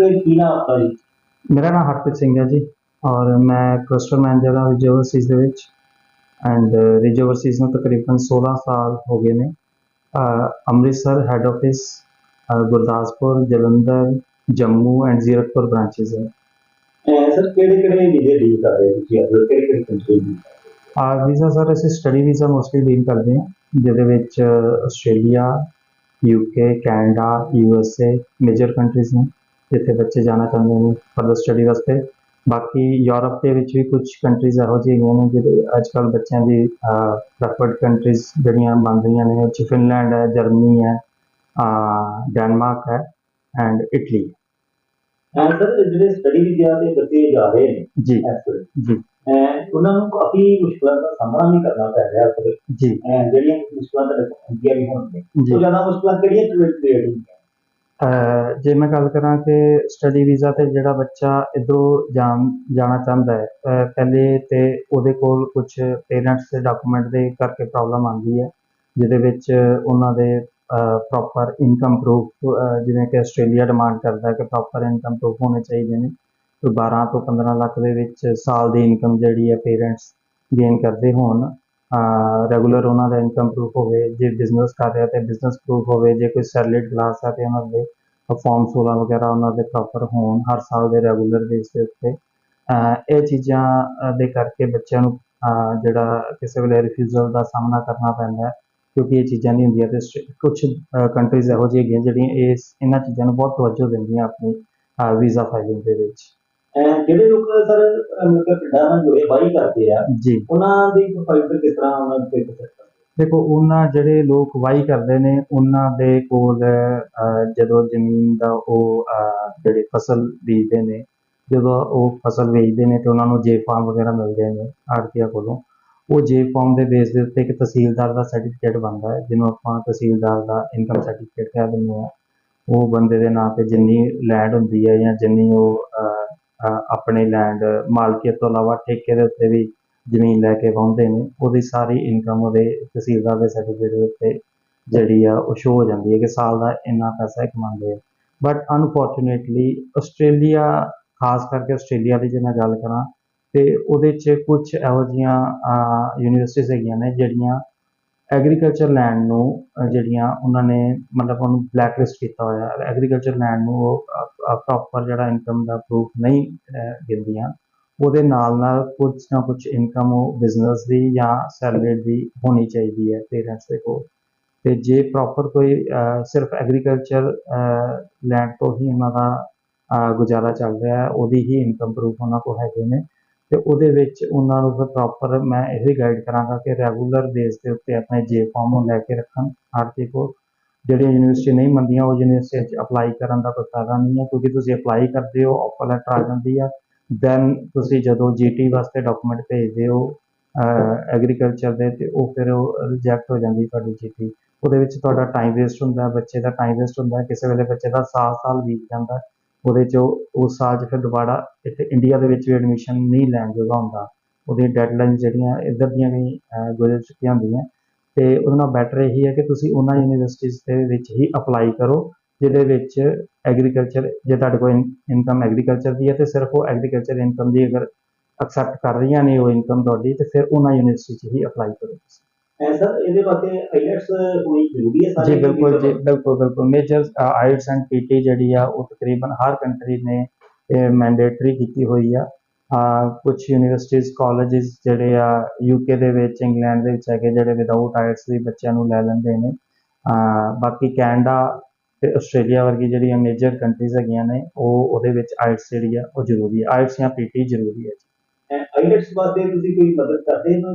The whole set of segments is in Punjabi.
ਸਰ ਕੀ ਨਾਮ ਆਪਣਾ ਜੀ ਮੇਰਾ ਨਾਮ ਹਰਪ੍ਰੀਤ ਸਿੰਘ ਹੈ ਜੀ ਔਰ ਮੈਂ ਕਲਸਟਰ ਮੈਨੇਜਰ ਹਾਂ ਵਿਜੇ ਓਵਰਸੀਜ਼ ਦੇ ਵਿੱਚ ਐਂਡ ਵਿਜੇ ਓਵਰਸੀਜ਼ ਨੂੰ ਤਕਰੀਬਨ 16 ਸਾਲ ਹੋ ਗਏ ਨੇ ਅਹ Amritsar head office Gurdaspur Jalandhar Jammu and Zirakpur branches ਹੈ ਅਹ ਸਰ ਕਿਹੜੇ ਕਿਹੜੇ ਵੀਜ਼ੇ ਡੀਲ ਕਰ ਰਹੇ ਹੋ ਤੁਸੀਂ ਅੱਜ ਕਿਹੜੇ ਕਿਹੜੇ ਕੰਟਰੀ ਦੀ ਆ ਵੀਜ਼ਾ ਸਰ ਅਸੀਂ ਸਟੱਡੀ ਵੀਜ਼ਾ ਮੋਸਟਲੀ ਡੀਲ ਕਰਦੇ ਹਾਂ ਜਿਹਦੇ ਵਿੱਚ Australia UK Canada USA major countries ਨੇ ਜਿੱਥੇ ਬੱਚੇ ਜਾਣਾ ਚਾਹੁੰਦੇ ਨੇ ਫਰਦਰ ਸਟੱਡੀ ਵਾਸਤੇ। ਬਾਕੀ ਯੂਰਪ ਦੇ ਵਿੱਚ ਵੀ ਕੁਝ ਕੰਟਰੀਜ਼ ਇਹੋ ਜਿਹੀਆਂ ਨੇ ਜਿਹੜੇ ਅੱਜ ਕੱਲ੍ਹ ਬੱਚਿਆਂ ਦੀ ਪ੍ਰੈਫਰਡ ਕੰਟਰੀਜ਼ ਜਿਹੜੀਆਂ ਬਣ ਰਹੀਆਂ ਨੇ ਉਹ ਫਿਨਲੈਂਡ ਹੈ ਜਰਮਨੀ ਹੈ ਡੈਨਮਾਰਕ ਹੈ ਐਂਡ ਇਟਲੀ ਸਰ ਜਿਹੜੇ ਸਟੱਡੀ ਵੀਜ਼ਾ ਤੇ ਬੱਚੇ ਜਾ ਰਹੇ ਨੇ ਜੀ। ਜੀ। ਉਹਨਾਂ ਨੂੰ ਕਾਫੀ ਮੁਸ਼ਕਲਾਂ ਦਾ ਸਾਹਮਣਾ ਵੀ ਕਰਨਾ ਪੈ ਰਿਹਾ ਹੈ ਜੀ। ਜਿਹੜੀਆਂ ਮੁਸ਼ਕਲਾਂ ਤਾਂ ਹੁੰਦੀਆਂ ਵੀ ਹੋਣਗੀਆਂ ਜੀ। ਉਹ ਜ਼ਿਆਦਾ ਮੁਸ਼ਕਲਾਂ ਕਿਹੜੀਆਂ ਕ੍ਰੀਏਟ ਹੁੰਦੀਆਂ? ਜੇ ਮੈਂ ਗੱਲ ਕਰਾਂ ਕਿ ਸਟੱਡੀ ਵੀਜ਼ਾ ਤੇ ਜਿਹੜਾ ਬੱਚਾ ਇੱਧਰੋਂ ਜਾਣ ਜਾਣਾ ਚਾਹੁੰਦਾ ਹੈ ਪਹਿਲੇ ਤੇ ਉਹਦੇ ਕੋਲ ਕੁਝ ਪੇਰੈਂਟਸ ਦੇ ਡਾਕੂਮੈਂਟ ਦੇ ਕਰਕੇ ਪ੍ਰੋਬਲਮ ਆਉਂਦੀ ਹੈ, ਜਿਹਦੇ ਵਿੱਚ ਉਹਨਾਂ ਦੇ ਪ੍ਰੋਪਰ ਇਨਕਮ ਪ੍ਰੂਫ ਜਿਵੇਂ ਕਿ ਆਸਟ੍ਰੇਲੀਆ ਡਿਮਾਂਡ ਕਰਦਾ ਕਿ ਪ੍ਰੋਪਰ ਇਨਕਮ ਪ੍ਰੂਫ ਹੋਣੇ ਚਾਹੀਦੇ ਨੇ ਕੋਈ 12 ਤੋਂ 15 ਲੱਖ ਦੇ ਵਿੱਚ ਸਾਲ ਦੀ ਇਨਕਮ ਜਿਹੜੀ ਹੈ ਪੇਰੈਂਟਸ ਗੇਨ ਕਰਦੇ ਹੋਣ ਰੈਗੂਲਰ ਉਹਨਾਂ ਦਾ ਇਨਕਮ ਪ੍ਰੂਫ ਹੋਵੇ, ਜੇ ਬਿਜ਼ਨਸ ਕਰ ਰਿਹਾ ਤੇ ਬਿਜ਼ਨਸ ਪ੍ਰੂਫ ਹੋਵੇ, ਜੇ ਕੋਈ ਸੈਲਰੀਡ ਕਲਾਸ ਹੈ ਤੇ ਉਹਨਾਂ ਦੇ ਫਾਰਮ 16 ਵਗੈਰਾ ਉਹਨਾਂ ਦੇ ਪ੍ਰੋਪਰ ਹੋਣ ਹਰ ਸਾਲ ਦੇ ਰੈਗੂਲਰ ਬੇਸ ਦੇ ਉੱਤੇ। ਇਹ ਚੀਜ਼ਾਂ ਦੇ ਕਰਕੇ ਬੱਚਿਆਂ ਨੂੰ ਜਿਹੜਾ ਕਿਸੇ ਵੇਲੇ ਰਿਫਿਊਜ਼ਲ ਦਾ ਸਾਹਮਣਾ ਕਰਨਾ ਪੈਂਦਾ ਹੈ, ਕਿਉਂਕਿ ਇਹ ਚੀਜ਼ਾਂ ਨਹੀਂ ਹੁੰਦੀਆਂ ਤੇ ਕੁਝ ਕੰਟਰੀਜ਼ ਇਹੋ ਜਿਹੀਆਂ ਹੈਗੀਆਂ ਜਿਹੜੀਆਂ ਇਸ, ਇਹਨਾਂ ਚੀਜ਼ਾਂ ਨੂੰ ਬਹੁਤ ਤਵੱਜੋ ਦਿੰਦੀਆਂ ਆਪਣੀ ਵੀਜ਼ਾ ਫਾਈਲਿੰਗ ਦੇ ਵਿੱਚ। ਜਿਹੜੇ ਲੋਕ ਸਰ ਮਤਲਬ ਪਿੰਡਾਂ ਨਾਲ ਜੁੜੇ ਬਾਈ ਕਰਦੇ ਆ ਜੀ। ਉਹਨਾਂ ਦੀ ਪ੍ਰੋਫਾਈਲ ਕਿਸ ਤਰ੍ਹਾਂ ਉਹਨਾਂ ਤਰ੍ਹਾਂ ਦੇਖੋ ਉਹਨਾਂ ਜਿਹੜੇ ਲੋਕ ਵਾਹੀ ਕਰਦੇ ਨੇ ਉਹਨਾਂ ਦੇ ਕੋਲ ਜਦੋਂ ਜ਼ਮੀਨ ਦਾ ਉਹ ਜਿਹੜੀ ਫਸਲ ਬੀਜਦੇ ਨੇ ਜਦੋਂ ਉਹ ਫਸਲ ਵੇਚਦੇ ਨੇ ਤੇ ਉਹਨਾਂ ਨੂੰ ਜੇ ਫਾਰਮ ਵਗੈਰਾ ਮਿਲਦੇ ਨੇ ਆੜਤੀਆ ਕੋਲੋਂ ਉਹ ਜੇ ਫਾਰਮ ਦੇ ਬੇਸ ਦੇ ਉੱਤੇ ਇੱਕ ਤਹਿਸੀਲਦਾਰ ਦਾ ਸਰਟੀਫਿਕੇਟ ਬਣਦਾ ਹੈ ਜਿਹਨੂੰ ਆਪਾਂ ਤਹਿਸੀਲਦਾਰ ਦਾ ਇਨਕਮ ਸਰਟੀਫਿਕੇਟ ਕਹਿ ਦਿੰਦੇ ਹਾਂ। ਉਹ ਬੰਦੇ ਦੇ ਨਾਂ ਤੇ ਜਿੰਨੀ ਲੈਂਡ ਹੁੰਦੀ ਹੈ ਜਾਂ ਜਿੰਨੀ ਉਹ ਆਪਣੇ ਲੈਂਡ ਮਾਲਕੀਅਤ ਤੋਂ ਇਲਾਵਾ ਠੇਕੇ ਦੇ ਉੱਤੇ ਵੀ ਜ਼ਮੀਨ ਲੈ ਕੇ ਵਾਹੁੰਦੇ ਨੇ, ਉਹਦੀ ਸਾਰੀ ਇਨਕਮ ਉਹਦੇ ਤਹਿਸੀਲਦਾਰ ਦੇ ਸਰਟੀਫਿਕੇਟ ਦੇ ਉੱਤੇ ਜਿਹੜੀ ਆ ਉਹ ਸ਼ੋ ਹੋ ਜਾਂਦੀ ਹੈ ਕਿ ਸਾਲ ਦਾ ਇੰਨਾ ਪੈਸਾ ਕਮਾਉਂਦੇ ਆ। ਬਟ ਅਨਫੋਰਚੂਨੇਟਲੀ ਆਸਟ੍ਰੇਲੀਆ, ਖਾਸ ਕਰਕੇ ਆਸਟ੍ਰੇਲੀਆ ਦੀ ਜੇ ਮੈਂ ਗੱਲ ਕਰਾਂ, ਤੇ ਉਹਦੇ 'ਚ ਕੁਝ ਇਹੋ ਜਿਹੀਆਂ ਯੂਨੀਵਰਸਿਟੀਜ਼ ਹੈਗੀਆਂ ਨੇ ਜਿਹੜੀਆਂ ਐਗਰੀਕਲਚਰ ਲੈਂਡ ਨੂੰ ਜਿਹੜੀਆਂ ਉਹਨਾਂ ਨੇ ਮਤਲਬ ਉਹਨੂੰ ਬਲੈਕ ਲਿਸਟ ਕੀਤਾ ਹੋਇਆ ਐਗਰੀਕਲਚਰ ਲੈਂਡ ਨੂੰ ਉਹ ਪ੍ਰੋਪਰ ਜਿਹੜਾ ਇਨਕਮ ਦਾ ਪ੍ਰੂਫ ਨਹੀਂ ਦਿੰਦੀਆਂ। ਉਹਦੇ ਨਾਲ ਨਾਲ ਕੁਝ ਨਾ ਕੁਝ ਇਨਕਮ ਉਹ ਬਿਜ਼ਨਸ ਦੀ ਜਾਂ ਸੈਲਰੀ ਦੀ ਹੋਣੀ ਚਾਹੀਦੀ ਹੈ ਪੇਰੈਂਟਸ ਦੇ ਕੋਲ। ਤੇ ਜੇ ਪ੍ਰੋਪਰ ਕੋਈ ਸਿਰਫ ਐਗਰੀਕਲਚਰ ਲੈਂਡ ਤੋਂ ਹੀ ਉਹਨਾਂ ਦਾ ਗੁਜ਼ਾਰਾ ਚੱਲ ਰਿਹਾ ਹੈ, ਉਹਦੀ ਹੀ ਇਨਕਮ ਪ੍ਰੂਫ ਉਹਨਾਂ ਕੋਲ ਹੈਗੇ ਨੇ। ਤੇ ਉਹਦੇ ਵਿੱਚ ਉਹਨਾਂ ਨੂੰ ਫਿਰ ਪ੍ਰੋਪਰ ਮੈਂ ਇਹ ਵੀ ਗਾਈਡ ਕਰਾਂਗਾ ਕਿ ਰੈਗੂਲਰ ਬੇਸ ਦੇ ਉੱਤੇ ਆਪਣੇ ਜੇ ਫਾਰਮ ਲੈ ਕੇ ਰੱਖਣ, ਆਰਤੀ ਕੋਲ। ਜਿਹੜੀਆਂ ਯੂਨੀਵਰਸਿਟੀ ਨਹੀਂ ਮੰਨਦੀਆਂ, ਉਹ ਯੂਨੀਵਰਸਿਟੀ 'ਚ ਅਪਲਾਈ ਕਰਨ ਦਾ ਕੋਈ ਫਾਇਦਾ ਨਹੀਂ ਹੈ, ਕਿਉਂਕਿ ਤੁਸੀਂ ਅਪਲਾਈ ਕਰਦੇ ਹੋ ਆਫਰ ਲੈਟਰ ਆ ਜਾਂਦੀ ਆ। ਦੈਨ ਤੁਸੀਂ ਜਦੋਂ ਜੀਟੀ ਵਾਸਤੇ ਡਾਕੂਮੈਂਟ ਭੇਜਦੇ ਹੋ ਐਗਰੀਕਲਚਰ ਦੇ, ਤੇ ਉਹ ਫਿਰ ਉਹ ਰਿਜੈਕਟ ਹੋ ਜਾਂਦੀ ਤੁਹਾਡੀ ਜੀਟੀ ਉਹਦੇ ਵਿੱਚ ਤੁਹਾਡਾ ਟਾਈਮ ਵੇਸਟ ਹੁੰਦਾ, ਬੱਚੇ ਦਾ ਟਾਈਮ ਵੇਸਟ ਹੁੰਦਾ, ਕਿਸੇ ਵੇਲੇ ਬੱਚੇ ਦਾ ਸਾਲ ਸਾਲ ਬੀਤ ਜਾਂਦਾ। ਉਹਦੇ 'ਚ ਉਹ ਉਸ ਸਾਲ 'ਚ ਫਿਰ ਦੁਬਾਰਾ ਇੱਥੇ ਇੰਡੀਆ ਦੇ ਵਿੱਚ ਵੀ ਐਡਮਿਸ਼ਨ ਨਹੀਂ ਲੈਣ ਜੋਗਾ ਹੁੰਦਾ। ਉਹਦੀ ਡੈਡਲਾਈਨ ਜਿਹੜੀਆਂ ਇੱਧਰ ਦੀਆਂ ਵੀ ਗੁਜ਼ਰ ਚੁੱਕੀਆਂ ਹੁੰਦੀਆਂ। ਤੇ ਉਹਦੇ ਨਾਲ ਬੈਟਰ ਇਹੀ ਹੈ ਕਿ ਤੁਸੀਂ ਉਹਨਾਂ ਯੂਨੀਵਰਸਿਟੀਜ਼ ਦੇ ਵਿੱਚ ਹੀ ਅਪਲਾਈ ਕਰੋ, ਜਿਹਦੇ ਵਿੱਚ ਐਗਰੀਕਲਚਰ ਜੇ ਤੁਹਾਡੇ ਕੋਲ ਇਨਕਮ ਐਗਰੀਕਲਚਰ ਦੀ ਹੈ ਤੇ ਸਿਰਫ ਉਹ ਐਗਰੀਕਲਚਰ ਇਨਕਮ ਦੀ ਅਗਰ ਐਕਸੈਪਟ ਕਰ ਰਹੀਆਂ ਨੇ ਉਹ ਇਨਕਮ ਤੁਹਾਡੀ, ਤੇ ਫਿਰ ਉਹਨਾਂ ਯੂਨੀਵਰਸਿਟੀ 'ਚ ਹੀ ਅਪਲਾਈ ਕਰੋ ਇਹਦੇ ਵਾਸਤੇ ਆਈਲੈਟਸ ਹੋਣੀ ਜ਼ਰੂਰੀ ਹੈ ਸਾਰੇ ਜੀ ਬਿਲਕੁਲ ਜੀ ਬਿਲਕੁਲ ਬਿਲਕੁਲ। ਮੇਜਰ ਆਇਲਟਸ ਐਂਡ ਪੀਟੀ ਜਿਹੜੀ ਆ ਉਹ ਤਕਰੀਬਨ ਹਰ ਕੰਟਰੀ ਨੇ ਇਹ ਮੈਂਡੇਟਰੀ ਕੀਤੀ ਹੋਈ ਆ। ਕੁਝ ਯੂਨੀਵਰਸਿਟੀਜ਼ ਕਾਲਜਸ ਜਿਹੜੇ ਆ ਯੂਕੇ ਦੇ ਵਿੱਚ ਇੰਗਲੈਂਡ ਦੇ ਵਿੱਚ ਹੈਗੇ ਜਿਹੜੇ ਵਿਦਆਊਟ ਆਇਲਟਸ ਵੀ ਬੱਚਿਆਂ ਨੂੰ ਲੈ ਲੈਂਦੇ ਨੇ। ਬਾਕੀ ਕੈਨੇਡਾ ਤੇ ਆਸਟ੍ਰੇਲੀਆ ਵਰਗੀ ਜਿਹੜੀਆਂ ਮੇਜਰ ਕੰਟਰੀਜ਼ ਹੈਗੀਆਂ ਨੇ ਉਹ ਉਹਦੇ ਵਿੱਚ ਆਇਲਟਸ ਜਿਹੜੀ ਆ ਉਹ ਜ਼ਰੂਰੀ ਹੈ ਆਇਲਟਸ ਜਾਂ ਪੀਟੀ ਜ਼ਰੂਰੀ ਹੈ ਜੀ। ਆਈਲੈਟਸ ਵਾਸਤੇ ਤੁਸੀਂ ਕੋਈ ਮਦਦ ਕਰਦੇ ਹੋ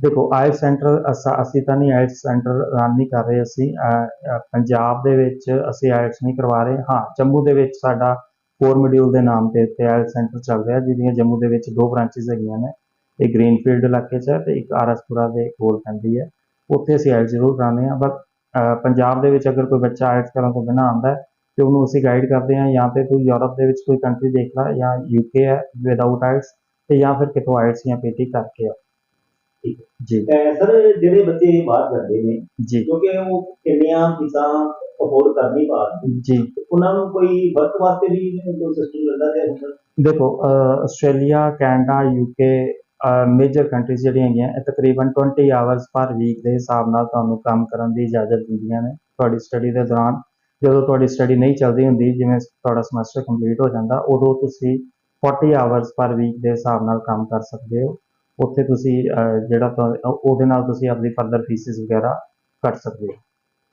ਦੇਖੋ ਆਇਲ ਸੈਂਟਰ ਅਸੀਂ ਤਾਂ ਨਹੀਂ ਆਇਲ ਸੈਂਟਰ ਰਨ ਨਹੀਂ ਕਰ ਰਹੇ ਅਸੀਂ ਪੰਜਾਬ ਦੇ ਵਿੱਚ ਅਸੀਂ ਆਇਲਸ ਨਹੀਂ ਕਰਵਾ ਰਹੇ। ਹਾਂ, ਜੰਮੂ ਦੇ ਵਿੱਚ ਸਾਡਾ ਕੋਰ ਮੋਡਿਊਲ ਦੇ ਨਾਮ ਤੇ ਇੱਥੇ ਆਇਲ ਸੈਂਟਰ ਚੱਲ ਰਿਹਾ, ਜਿਹਦੀਆਂ ਜੰਮੂ ਦੇ ਵਿੱਚ ਦੋ ਬ੍ਰਾਂਚੇਸ ਹੈਗੀਆਂ ਨੇ। ਇੱਕ ਗ੍ਰੀਨਫੀਲਡ ਇਲਾਕੇ 'ਚ ਹੈ ਤੇ ਇੱਕ ਆਰਐਸਪੁਰਾ ਦੇ ਕੋਲ ਪੈਂਦੀ ਹੈ। ਉੱਥੇ ਅਸੀਂ ਆਇਲ ਜ਼ਰੂਰ ਕਰਾਉਂਦੇ ਹਾਂ ਬਟ ਪੰਜਾਬ ਦੇ ਵਿੱਚ ਅਗਰ ਕੋਈ ਬੱਚਾ ਆਇਲਸ ਕਰਨ ਤੋਂ ਬਿਨਾਂ ਆਉਂਦਾ ਹੈ, ਤੇ ਉਹਨੂੰ ਅਸੀਂ ਗਾਈਡ ਕਰਦੇ ਹਾਂ, ਜਾਂ ਤੇ ਤੂੰ ਯੂਰਪ ਦੇ ਵਿੱਚ ਕੋਈ ਕੰਟਰੀ ਦੇਖ ਲੈ, ਜਾਂ ਯੂਕੇ ਹੈ ਵਿਦਆਊਟ ਆਇਲਸ, ਤੇ ਜਾਂ ਫਿਰ ਕਿਤੋਂ ਆਇਲਸ ਜਾਂ ਪੀਟੀ ਕਰਕੇ ਆ। ਜੀ। ਸਰ ਜਿਹੜੇ ਬੱਚੇ ਬਾਹਰ ਜਾਂਦੇ ਨੇ ਜੀ। ਕਿਉਂਕਿ ਉਹ ਕਿੰਨੀਆਂ ਫੀਸਾਂ ਅਫੋਰਡ ਕਰ ਨਹੀਂ ਪਾ ਰਹੇ ਜੀ। ਉਹਨਾਂ ਨੂੰ ਕੋਈ ਵਰਕ ਵਾਸਤੇ ਵੀ ਕੋਈ ਸਿਸਟਮ ਮਿਲਦਾ ਤੇ ਹੁੰਦਾ ਦੇਖੋ Australia Canada UK major countries ਜਿਹੜੀਆਂ ਹੈਗੀਆਂ ਇਹ ਤਕਰੀਬਨ 20 ਆਵਰਸ ਪਰ ਵੀਕ ਦੇ ਹਿਸਾਬ ਨਾਲ ਤੁਹਾਨੂੰ ਕੰਮ ਕਰਨ ਦੀ ਇਜਾਜ਼ਤ ਦਿੰਦੀਆਂ ਨੇ ਤੁਹਾਡੀ ਸਟੱਡੀ ਦੇ ਦੌਰਾਨ। ਜਦੋਂ ਤੁਹਾਡੀ ਸਟੱਡੀ ਨਹੀਂ ਚੱਲਦੀ ਹੁੰਦੀ ਜਿਵੇਂ ਤੁਹਾਡਾ ਸਮੈਸਟਰ ਕੰਪਲੀਟ ਹੋ ਜਾਂਦਾ ਉਦੋਂ ਤੁਸੀਂ 40 ਆਵਰਸ ਪਰ ਵੀਕ ਦੇ ਹਿਸਾਬ ਨਾਲ ਕੰਮ ਕਰ ਸਕਦੇ ਹੋ। ਉੱਥੇ ਤੁਸੀਂ ਅਹ, ਜਿਹੜਾ ਤੁਹਾ- ਉਹਦੇ ਨਾਲ ਤੁਸੀਂ ਆਪਣੀ ਫਰਦਰ ਫੀਸਿਸ ਵਗੈਰਾ ਕੱਟ ਸਕਦੇ ਹੋ।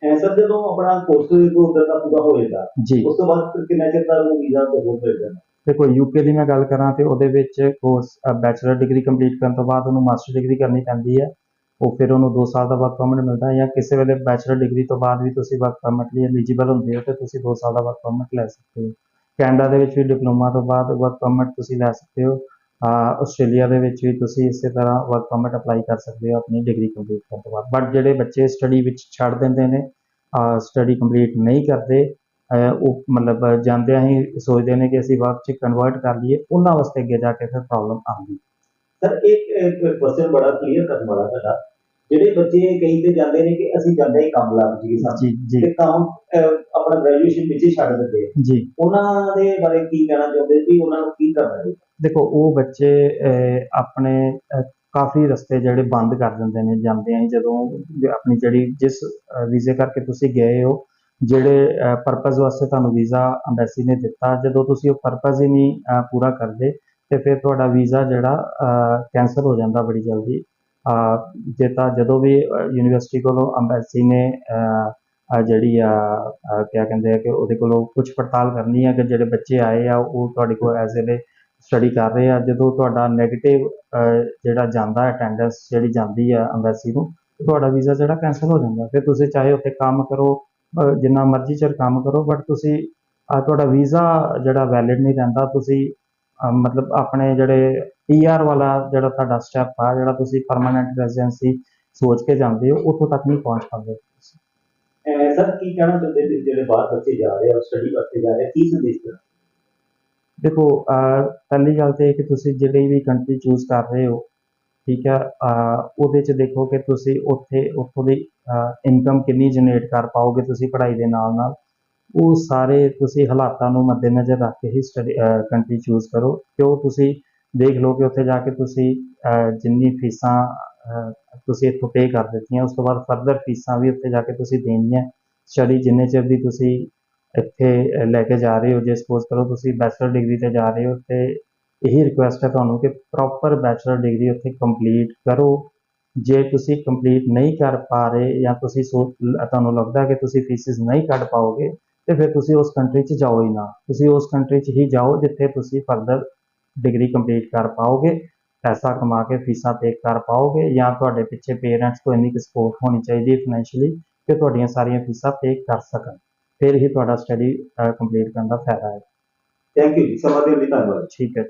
ਐ ਸਰ ਜਦੋਂ ਆਪਣਾ ਕੋਰਸ ਉਧਰ ਦਾ ਪੂਰਾ ਹੋ ਜਾਂਦਾ। ਜੀ। ਉਸ ਤੋਂ ਬਾਅਦ ਫਿਰ ਕਿੰਨਾ ਚਿਰ ਦਾ ਉਹ ਵੀਜ਼ਾ ਤੋਂ ਹੋ ਮਿਲਦਾ ਦੇਖੋ ਯੂਕੇ ਦੀ ਮੈਂ ਗੱਲ ਕਰਾਂ ਤੇ ਉਹਦੇ ਵਿੱਚ ਕੋਰਸ ਬੈਚਲਰ ਡਿਗਰੀ ਕੰਪਲੀਟ ਕਰਨ ਤੋਂ ਬਾਅਦ ਉਹਨੂੰ ਮਾਸਟਰ ਡਿਗਰੀ ਕਰਨੀ ਪੈਂਦੀ ਹੈ। ਉਹ ਫਿਰ ਉਹਨੂੰ 2 ਸਾਲ ਦਾ ਵਰਕ ਪਰਮਿਟ ਮਿਲਦਾ ਹੈ ਜਾਂ ਕਿਸੇ ਵੇਲੇ ਬੈਚਲਰ ਡਿਗਰੀ ਤੋਂ ਬਾਅਦ ਵੀ ਤੁਸੀਂ ਵਰਕ ਪਰਮਿਟ ਲਈ ਐਲੀਜੀਬਲ ਹੁੰਦੇ ਹੋ ਤੇ ਤੁਸੀਂ 2 ਸਾਲ ਦਾ ਵਰਕ ਪਰਮਿਟ ਲੈ ਸਕਦੇ ਹੋ। ਕੈਨੇਡਾ ਦੇ ਵਿੱਚ ਵੀ ਡਿਪਲੋਮਾ ਤੋਂ ਬਾਅਦ ਵਰਕ ਪਰਮਿਟ ਤੁਸੀਂ ਲੈ ਸਕਦੇ ਹੋ। ਆਸਟ੍ਰੇਲੀਆ ਦੇ ਵਿੱਚ ਵੀ ਤੁਸੀਂ ਇਸੇ ਤਰ੍ਹਾਂ ਵਰਕ ਪਰਮਿਟ ਅਪਲਾਈ ਕਰ ਸਕਦੇ ਹੋ ਆਪਣੀ ਡਿਗਰੀ ਕੰਪਲੀਟ ਕਰਨ ਤੋਂ ਬਾਅਦ। ਬਟ ਜਿਹੜੇ ਬੱਚੇ ਸਟੱਡੀ ਵਿੱਚ ਛੱਡ ਦਿੰਦੇ ਨੇ ਸਟੱਡੀ ਕੰਪਲੀਟ ਨਹੀਂ ਕਰਦੇ ਉਹ ਮਤਲਬ ਜਾਂਦਿਆਂ ਹੀ ਸੋਚਦੇ ਨੇ ਕਿ ਅਸੀਂ ਵਰਕ 'ਚ ਕਨਵਰਟ ਕਰ ਲਈਏ, ਉਹਨਾਂ ਵਾਸਤੇ ਅੱਗੇ ਜਾ ਕੇ ਫਿਰ ਪ੍ਰੋਬਲਮ ਆਉਂਦੀ। ਸਰ ਇੱਕ ਕੁਐਸਚਨ ਬੜਾ ਕਲੀਅਰ ਕਰਨ ਵਾਲਾ ਤੁਹਾਡਾ ਜਿਹੜੇ ਬੱਚੇ ਕਈ ਤੇ ਜਾਂਦੇ ਨੇ ਕਿ ਅਸੀਂ ਜਾਂਦੇ ਹੀ ਕੰਮ ਲੱਗ ਸਾਨੂੰ। ਜੀ ਜੀ। ਤੇ ਕੰਮ ਅਹ, ਆਪਣਾ ਗ੍ਰੈਜੂਏਸ਼ਨ ਵਿੱਚ ਹੀ ਛੱਡ ਦਿੰਦੇ ਆ। ਜੀ। ਉਹਨਾਂ ਦੇ ਬਾਰੇ ਕੀ ਕਹਿਣਾ ਚਾਹੁੰਦੇ ਸੀ? ਉਹਨਾਂ ਨੂੰ ਕੀ ਕਰਨਾ ਚਾਹੀਦਾ? ਦੇਖੋ ਉਹ ਬੱਚੇ ਅਹ, ਆਪਣੇ ਅਹ, ਕਾਫੀ ਰਸਤੇ ਜਿਹੜੇ ਬੰਦ ਕਰ ਦਿੰਦੇ ਨੇ ਜਾਂਦੇ ਹੀ ਜਦੋਂ ਜ- ਆਪਣੀ ਜਿਹੜੀ ਜਿਸ ਵੀਜ਼ੇ ਕਰਕੇ ਤੁਸੀਂ ਗਏ ਹੋ ਜਿਹੜੇ ਪਰਪਸ ਵਾਸਤੇ ਤੁਹਾਨੂੰ ਵੀਜ਼ਾ ਅੰਬੈਸੀ ਨੇ ਦਿੱਤਾ ਜਦੋਂ ਤੁਸੀਂ ਉਹ ਪਰਪਸ ਹੀ ਨਹੀਂ ਅਹ, ਪੂਰਾ ਕਰਦੇ ਤੇ ਫਿਰ ਤੁਹਾਡਾ ਵੀਜ਼ਾ ਜਿਹੜਾ ਕੈਂਸਲ ਹੋ ਜਾਂਦਾ ਬੜੀ ਜਲਦੀ। ਜੇ ਤਾਂ ਜਦੋਂ ਵੀ ਯੂਨੀਵਰਸਿਟੀ ਕੋਲੋਂ ਅੰਬੈਸੀ ਨੇ ਜਿਹੜੀ ਆ ਕਿਆ ਕਹਿੰਦੇ ਆ ਕਿ ਉਹਦੇ ਕੋਲੋਂ ਕੁਝ ਪੜਤਾਲ ਕਰਨੀ ਹੈ ਕਿ ਜਿਹੜੇ ਬੱਚੇ ਆਏ ਆ, ਉਹ ਤੁਹਾਡੇ ਕੋਲ ਐਜ਼ ਏ ਸਟੱਡੀ ਕਰ ਰਹੇ ਆ, ਜਦੋਂ ਤੁਹਾਡਾ 네ਗੇਟਿਵ ਜਿਹੜਾ ਜਾਂਦਾ ਅਟੈਂਡੈਂਸ ਜਿਹੜੀ ਜਾਂਦੀ ਆ ਅੰਬੈਸੀ ਨੂੰ, ਤੁਹਾਡਾ ਵੀਜ਼ਾ ਜਿਹੜਾ ਕੈਂਸਲ ਹੋ ਜਾਂਦਾ। ਫਿਰ ਤੁਸੀਂ ਚਾਹੇ ਉੱਥੇ ਕੰਮ ਕਰੋ ਜਿੰਨਾ ਮਰਜ਼ੀ ਚਿਰ ਕੰਮ ਕਰੋ ਬਟ ਤੁਸੀਂ ਤੁਹਾਡਾ ਵੀਜ਼ਾ ਜਿਹੜਾ ਵੈਲਿਡ ਨਹੀਂ ਰਹਿੰਦਾ, ਤੁਸੀਂ ਮਤਲਬ ਆਪਣੇ ਜਿਹੜੇ ਪੀਆਰ ਵਾਲਾ ਜਿਹੜਾ ਤੁਹਾਡਾ ਸਟੈਪ ਆ ਜਿਹੜਾ ਤੁਸੀਂ ਪਰਮਾਨੈਂਟ ਰੈਜ਼ੀਡੈਂਸੀ ਸੋਚ ਕੇ ਜਾਂਦੇ ਹੋ ਉੱਥੋਂ ਤੱਕ ਨਹੀਂ ਪਹੁੰਚ ਪਾਉਂਦੇ ਸਰ ਕੀ ਕਹਿਣਾ ਚਾਹੁੰਦੇ ਜਿਹੜੇ ਬਾਹਰ ਬੱਚੇ ਜਾ ਰਹੇ ਆ ਸਟੱਡੀ ਵਾਸਤੇ ਜਾ ਰਹੇ ਕੀ ਸੰਦੇਸ਼ ਦੇਣਾ? ਦੇਖੋ ਪਹਿਲੀ ਗੱਲ ਤੇ ਇਹ ਕਿ ਤੁਸੀਂ ਜਿਹੜੀ ਵੀ ਕੰਟਰੀ ਚੂਜ਼ ਕਰ ਰਹੇ ਹੋ ਠੀਕ ਹੈ ਉਹਦੇ ਚ ਦੇਖੋ ਕਿ ਤੁਸੀਂ ਉੱਥੇ ਉੱਥੋਂ ਦੀ ਇਨਕਮ ਕਿੰਨੀ ਜਨਰੇਟ ਕਰ ਪਾਓਗੇ ਤੁਸੀਂ ਪੜ੍ਹਾਈ ਦੇ ਨਾਲ ਨਾਲ ਉਹ ਸਾਰੇ ਤੁਸੀਂ ਹਾਲਾਤਾਂ ਨੂੰ ਮੱਦੇਨਜ਼ਰ ਰੱਖ ਕੇ ਹੀ ਸਟੱਡੀ ਕੰਟਰੀ ਚੂਜ਼ ਕਰੋ। ਕਿਉਂ? ਤੁਸੀਂ ਦੇਖ ਲਓ ਕਿ ਉੱਥੇ ਜਾ ਕੇ ਤੁਸੀਂ ਜਿੰਨੀ ਫੀਸਾਂ ਤੁਸੀਂ ਇੱਥੋਂ ਪੇ ਕਰ ਦਿੱਤੀਆਂ, ਉਸ ਤੋਂ ਬਾਅਦ ਫਰਦਰ ਫੀਸਾਂ ਵੀ ਉੱਥੇ ਜਾ ਕੇ ਤੁਸੀਂ ਦੇਣੀਆਂ। ਸਟੱਡੀ ਜਿੰਨੇ ਚਿਰ ਦੀ ਤੁਸੀਂ ਇੱਥੇ ਲੈ ਕੇ ਜਾ ਰਹੇ ਹੋ, ਜੇ ਸਪੋਜ਼ ਕਰੋ ਤੁਸੀਂ ਬੈਚਲਰ ਡਿਗਰੀ ਤੇ ਜਾ ਰਹੇ ਹੋ, ਤੇ ਇਹੀ ਰਿਕੁਐਸਟ ਹੈ ਤੁਹਾਨੂੰ ਕਿ ਪ੍ਰੋਪਰ ਬੈਚਲਰ ਡਿਗਰੀ ਉੱਥੇ ਕੰਪਲੀਟ ਕਰੋ। ਜੇ ਤੁਸੀਂ ਕੰਪਲੀਟ ਨਹੀਂ ਕਰ ਪਾ ਰਹੇ ਜਾਂ ਤੁਸੀਂ ਸੋ, ਤੁਹਾਨੂੰ ਲੱਗਦਾ ਕਿ ਤੁਸੀਂ ਫੀਸਿਸ ਨਹੀਂ ਕੱਢ ਪਾਓਗੇ ਤੇ ਫਿਰ ਤੁਸੀਂ ਉਸ ਕੰਟਰੀ 'ਚ ਜਾਓ ਹੀ ਨਾ। ਤੁਸੀਂ ਉਸ ਕੰਟਰੀ 'ਚ ਹੀ ਜਾਓ ਜਿੱਥੇ ਤੁਸੀਂ ਫਰਦਰ ਡਿਗਰੀ ਕੰਪਲੀਟ ਕਰ ਪਾਓਗੇ ਪੈਸਾ ਕਮਾ ਕੇ ਫੀਸਾਂ ਪੇ ਕਰ ਪਾਓਗੇ ਜਾਂ ਤੁਹਾਡੇ ਪਿੱਛੇ ਪੇਰੈਂਟਸ ਤੋਂ ਇੰਨੀ ਕੁ ਸਪੋਰਟ ਹੋਣੀ ਚਾਹੀਦੀ ਹੈ ਫਾਈਨੈਂਸ਼ੀਅਲੀ ਕਿ ਤੁਹਾਡੀਆਂ ਸਾਰੀਆਂ ਫੀਸਾਂ ਪੇ ਕਰ ਸਕਣ। ਫਿਰ ਹੀ ਤੁਹਾਡਾ ਸਟੱਡੀ ਕੰਪਲੀਟ ਕਰਨ ਦਾ ਫਾਇਦਾ ਹੈ। ਥੈਂਕ ਯੂ ਜੀ। ਸਮਾਂ ਦੇਣ ਲਈ ਧੰਨਵਾਦ। ਠੀਕ ਹੈ